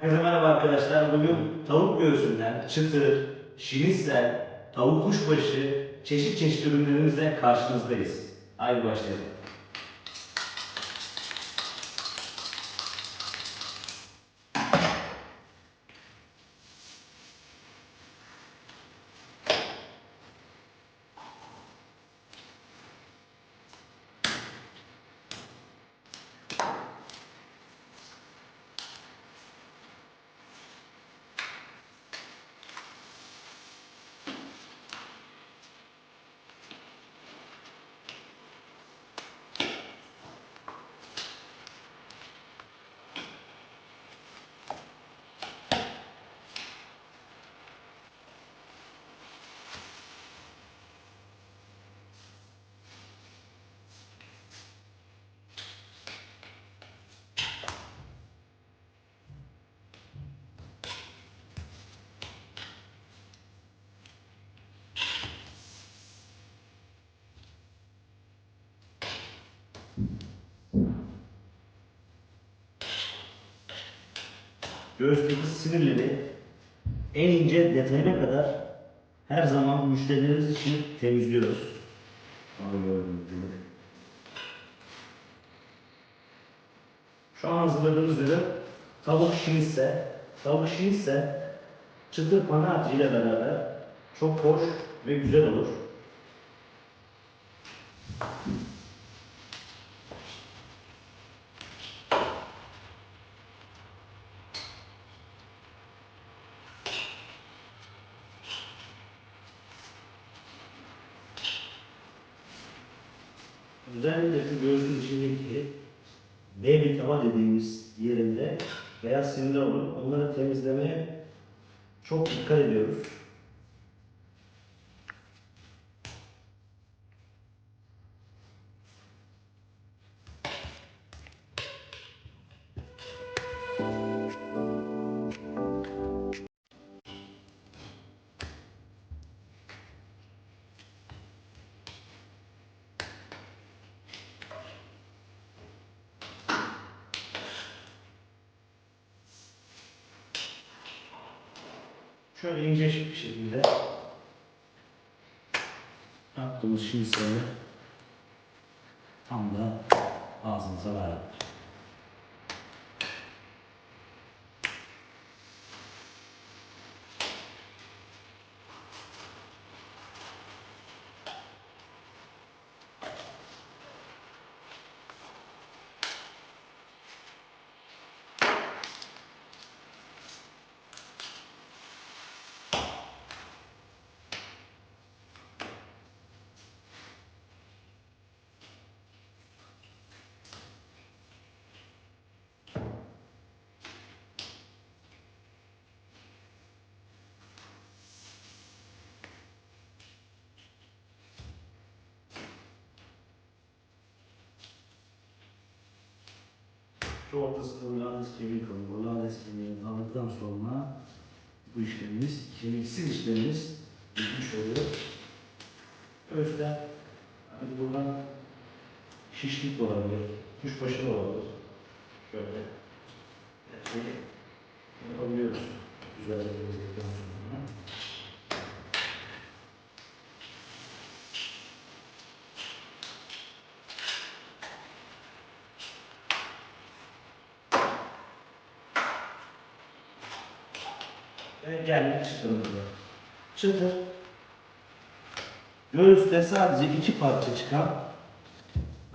Herkese merhaba arkadaşlar. Bugün tavuk göğsünden çıtır, şinitsel, tavuk kuşbaşı, çeşit çeşit ürünlerimizle karşınızdayız. Haydi başlayalım. Göğüsteki sinirleri en ince detayına kadar her zaman müşterilerimiz için temizliyoruz. Şu an hazırladığımız ürün tavuk şinitse, tavuk şinitse çıtır pana harcıyla beraber çok hoş ve güzel olur. Özellikle şu göğsün içindeki baby tava dediğimiz yerinde beyaz sinirler olur. Onları temizlemeye çok dikkat ediyoruz. Şöyle ince bir şekilde yaptığımız şinsleri tam da ağzınıza verelim. Şu ortasında lades kemiği kalıyor. Lades kemiğini aldıktan sonra bu işlemimiz, kemiksiz işlemimiz bitmiş oluyor. Özden, hani buradan şişlik olabilir, kuşbaşı da olabilir. Şöyle. Her şeyi yapabiliyoruz. Güzel temizledikten sonra. Ve geldik çıtırımıza. Çıtır. Göğüste sadece iki parça çıkan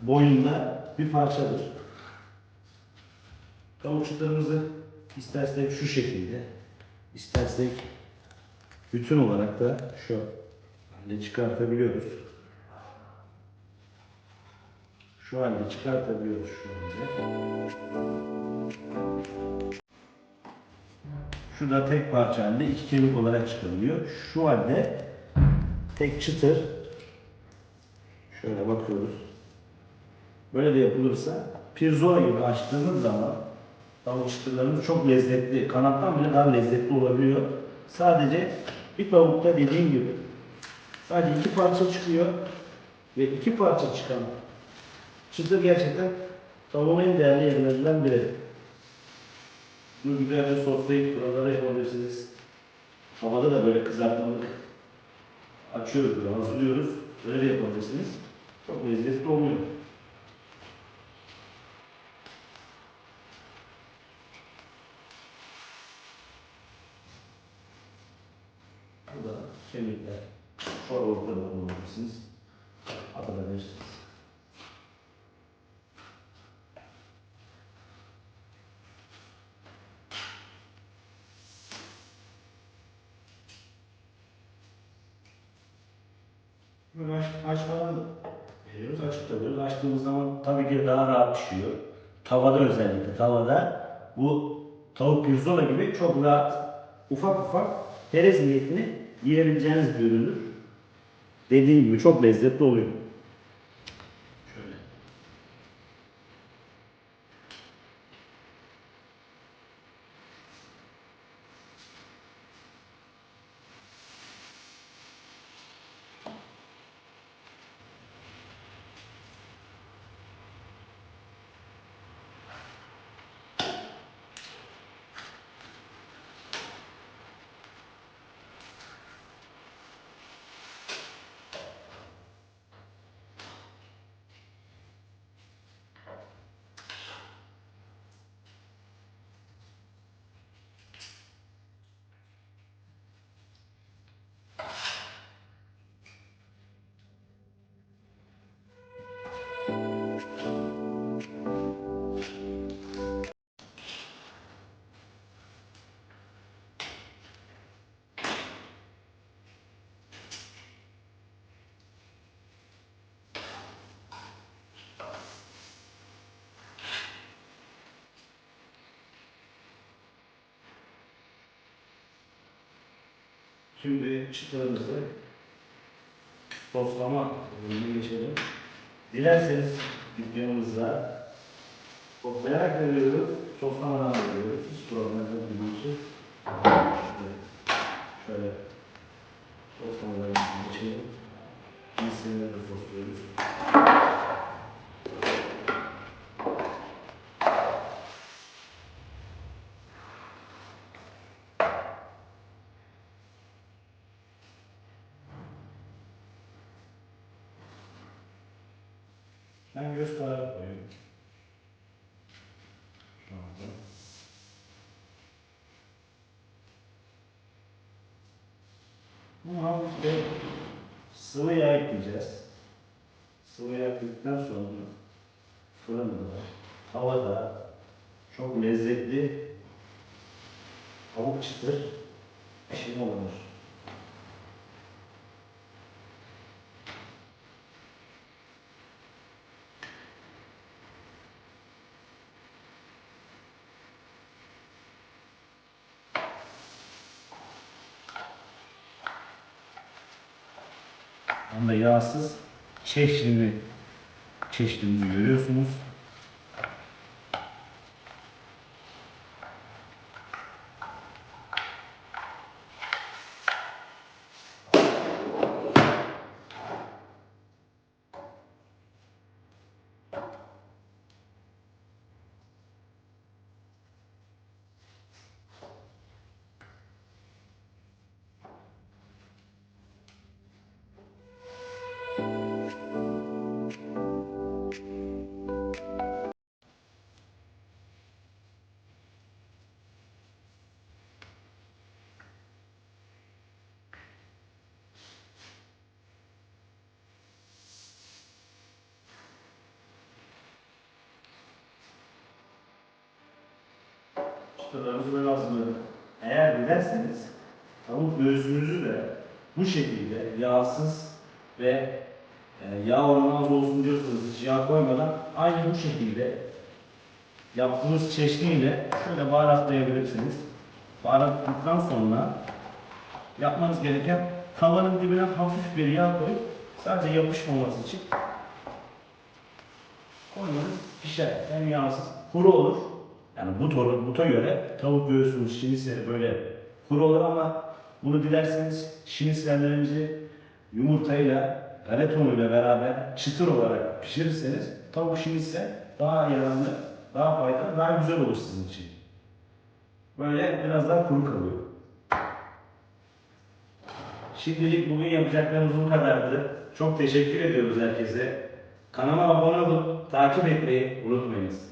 boyunda bir parçadır. Kavuçlarımızı istersek şu şekilde, istersek bütün olarak da şu halde çıkartabiliyoruz. Şu halde çıkartabiliyoruz şu halde. Şu da tek parça halde iki kemik olarak çıkabiliyor. Şu halde tek çıtır. Şöyle bakıyoruz. Böyle de yapılırsa pirzola gibi açtığımız zaman tavuk çıtırlarımız çok lezzetli. Kanattan bile daha lezzetli olabiliyor. Sadece bir tavukta dediğim gibi sadece iki parça çıkıyor ve iki parça çıkan çıtır gerçekten tavuğun en değerli yerlerinden biri. Güzelce soslayıp buralara yapabilirsiniz. Havada da böyle kızartmalık açıyoruz böyle hazırlıyoruz. Böyle de yapabilirsiniz. Çok lezzetli oluyor. Bu da kemikler. Çorba ortada bulabilirsiniz. Atabilirsiniz. Böyle aç, aç falan veriyoruz, açık. Açtığımız zaman tabii ki daha rahat pişiyor. Tavada özellikle, tavada bu tavuk pirzola gibi çok rahat, ufak ufak terez niyetini yiyebileceğiniz bir üründür. Dediğim gibi çok lezzetli oluyor. Şimdi çıtırımızı soslama bölümüne geçelim. Dilerseniz dükkanımızda çok merak ediyoruz. Soslamadan veriyoruz. Hiç problem yok bizim. Şöyle, şöyle soslamadan geçelim. Cinsini de sosluyoruz. Ben göz kararı koyuyorum. Şu anda. Bu hafif bir sıvı yağ ekleyeceğiz. Sıvı yağ ekledikten sonra fırında, tavada çok lezzetli tavuk çıtır pişirme olur. Onda yağsız çeşnini çeşnimizi görüyorsunuz. Çıtalarımızı böyle hazırladık. Eğer dilerseniz tavuk göğsünüzü de bu şekilde yağsız ve e, yağ oranı az olsun diyorsanız hiç yağ koymadan aynı bu şekilde yaptığımız çeşniyle şöyle baharatlayabilirsiniz. Baharatladıktan sonra yapmanız gereken tavanın dibine hafif bir yağ koyup sadece yapışmaması için koymanız pişer. Hem yağsız, kuru olur. Yani but olur, buta göre tavuk göğsümüz, şinisleri böyle kuru olur ama bunu dilerseniz şinislerlerimizi yumurtayla, galeta unuyla beraber çıtır olarak pişirirseniz tavuk şinise daha yararlı, daha faydalı, daha güzel olur sizin için. böyle biraz daha kuru kalıyor. Şimdilik bugün yapacaklarımız bu kadardı. Çok teşekkür ediyoruz herkese. Kanala abone olup takip etmeyi unutmayınız.